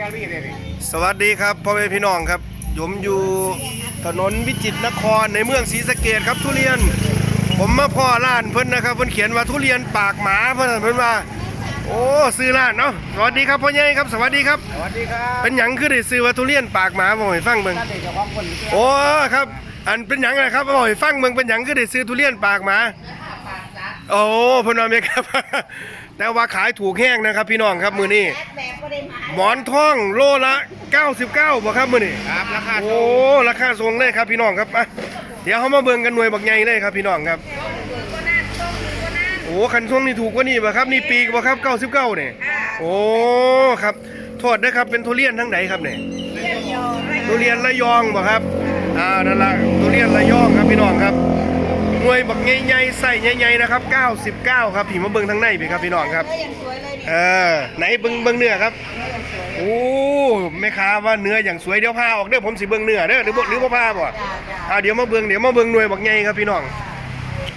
ยานพี่เลยนี่สวัสดีครับพ่อแม่พี่น้องครับผมอยู่ถนนวิจิตรนครในเมืองศรีสะเกดครับทุเรียน ผมมาพ่อร้านเพิ่นนะครับเพิ่นเขียนว่าทุเรียนปากหมาเพิ่นเพิ่นว่า โอ้ซื้อร้านเนาะสวัสดีครับพ่อใหญ่ครับ สวัสดีครับ สวัสดีครับเป็นหยังคือได้ซื้อว่าทุเรียนปากหมาบ่ให้ฟังเบิ่งท่านเด็กเจ้าของคนโอ้ครับ อันเป็นหยังนะครับบ่ให้ฟังเบิ่งเป็นหยังคือได้ซื้อทุเรียนปากหมา โอ้เพิ่นว่าแม่ครับ แต่ว่าขายถูกแห้งนะครับ พี่น้องครับมื้อนี้แบบก็ได้มาหมอนทองโลละ 99บ่ครับมื้อนี้ครับราคาโอ้ราคาทรงเลยครับพี่น้องครับอะเดี๋ยวเขามาเบิ่งกันหน่วยบักใหญ่เลยครับพี่น้องครับโอ้คันทรงนี่ถูกกว่านี่บ่ครับนี่ปีกบ่ครับ 99นี่โอ้ครับโทษนะครับเป็นทุเรียนทั้งไหนครับเนี่ยทุเรียนระยองบ่ครับอ่านั่นละทุเรียนระยองครับพี่น้องครับหน่ว ยบักใหญ่ๆใส่ใหญ่ๆนะครับ 99 ครับพี่มาเบิ่งทางในพี่ครับพี่น้องครับเออยังสวยเลยนี่เออ ไหนเบิ่งเบิ่งเนื้อครับโอ้แม่ค้าว่าเนื้ออย่างสวยเดี๋ยวพาออกเด้อผมสิเบิ่งเนื้อเด้อหรือบ่หรือบ่พาบ่จ้าจ้าอ่าเดี๋ยวมาเบิ่งเดี๋ยวมาเบิ่งหน่วยบักใหญ่ครับพี่น้อง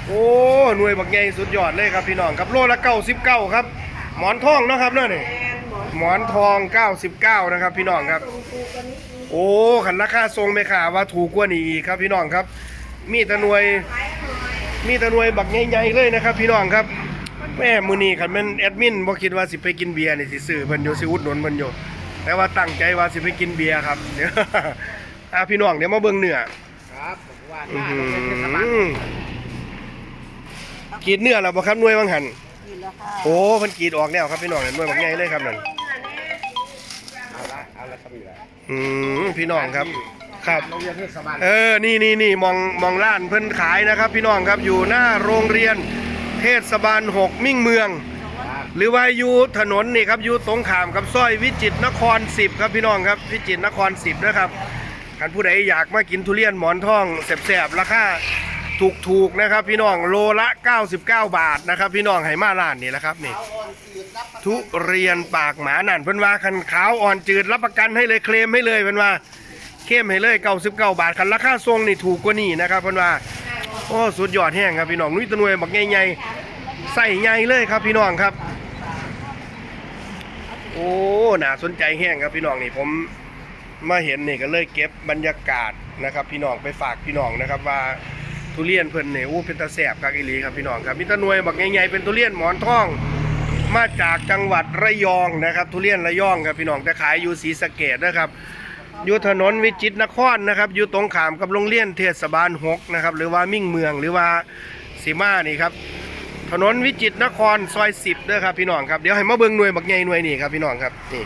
โอ้หน่วยบักใหญ่สุดยอดเลยครับพี่น้องครับโลละ99ครับ หมอนทองเนาะครับเนาะนี่หมอนทอง 99 นะครับ พี่น้องครับ โอ้ขันราคาทรงแม่ค้าว่าถูกกว่านี้อีกครับพี่น้องครับ มีแต่หน่วย มีแต่หน่วยบักใหญ่ๆเลยนะครับ พี่น้องครับ แม่มื้อนี้คันแม่นแอดมินบ่คิดว่าสิไปกินเบียร์นี่สิซื้อเพิ่นอยู่สิอุดหนุนเพิ่นอยู่แต่ว่าตั้งใจว่าสิไปกินเบียร์ครับเดี๋ยวอะพี่น้องเดี๋ยวมาเบิ่งเนื้อครับผมว่าอื้อหน้าหืโรงเรียนเทศบาลอกรีดเนื้อแล้วบ่ครับหน่วยบางหันนี่แล้วค่ะโอ้เพิ่นกรีดออกแล้วครับพี่น้องหน่วยบักใหญ่เลยครับนั่นเอาละเอาละครับอยู่แล้วอืมพี่น้องครับ ครับ โรงเรียนเทศบาลเออ นี่นี่นี่มองมองร้านเพิ่นขายนะครับ พี่น้องครับอยู่หน้าโรงเรียนเทศบาล6มิ่งเมืองครับหรือว่าอยู่ถนนนี่ครับอยู่ตรงขามกับซอยวิจิตรนคร10ครับพี่น้องครับวิจิตรนคร10นะครับท่านผู้ใดอยากมากินทุเรียนหมอนทองแสบๆราคาถูกๆนะครับพี่น้องโลละ 99 บาทนะครับ พี่น้องให้มาร้านนี่แหละครับนี่ ทุเรียนปากหมานั่นเพิ่นว่าคันขาวอ่อนจืดรับประกันให้เลยเคลมให้เลยเพิ่นว่า เข้มให้เลย99บาทคันราคาทรงนี่ถูกกว่านี่นะครับเพิ่นว่าโอ้สุดยอดแห้งครับพี่น้องนุ้ยตะนวยบักใหญ่ๆใส่ใหญ่เลยครับพี่น้องครับ โอ้น่าสนใจแห้งครับพี่น้องนี่ผมมาเห็นนี่ก็เลยเก็บบรรยากาศนะครับ พี่น้องไปฝากพี่น้องนะครับว่าทุเรียนเพิ่นเนี่ยโอ้เป็นตาแสบคักอีหลีครับพี่น้องครับมีตะนวยบักใหญ่ๆเป็นทุเรียนหมอนทอง มาจากจังหวัดระยองนะครับ ทุเรียนระยองครับพี่น้องแต่ขายอยู่ศรีสะเกดนะครับ อยู่ถนนวิจิตรนครนะครับ อยู่ตรงขามกับโรงเรียนเทศบาลหกนะครับ หรือว่ามิ่งเมืองหรือว่าสีมานี่ครับ ถนนวิจิตรนครซอยสิบเด้อครับพี่น้องครับ เดี๋ยวให้มาเบิ่งหน่วยบักใหญ่หน่วยนี่ครับพี่น้องครับ นี่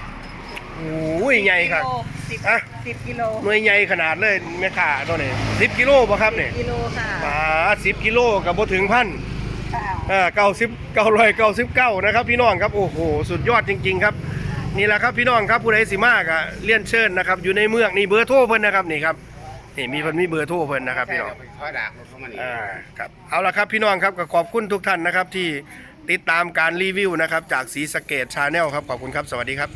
โอ้ยใหญ่ครับ สิบอะ สิบกิโลหน่วยใหญ่ขนาดเลยแม่ค้าตัวนี้สิบกิโลป่ะครับเนี่ยกิโลค่ะมาสิบกิโลกับบ่ถึงพันค่ะอ่าเก้าสิบเก้าร้อยเก้าสิบเก้านะครับ พี่น้องครับ โอ้โห สุดยอดจริง ๆ ครับ นี่แหละครับพี่น้องครับผู้ใดสิมากอะเลี่ยนเชิญนะครับอยู่ในเมืองนี่เบอร์โทรเพิ่นนะครับนี่ครับนี่มีเพิ่นมีเบอร์โทรเพิ่นนะครับพี่น้องไปถอยดากรถเข้ามานี่อ่าครับเอาละครับพี่น้องครับก็ขอบคุณทุกท่านนะครับที่ติดตามการรีวิวนะครับจากสีสะเกตชาแนลครับขอบคุณครับสวัสดีครับ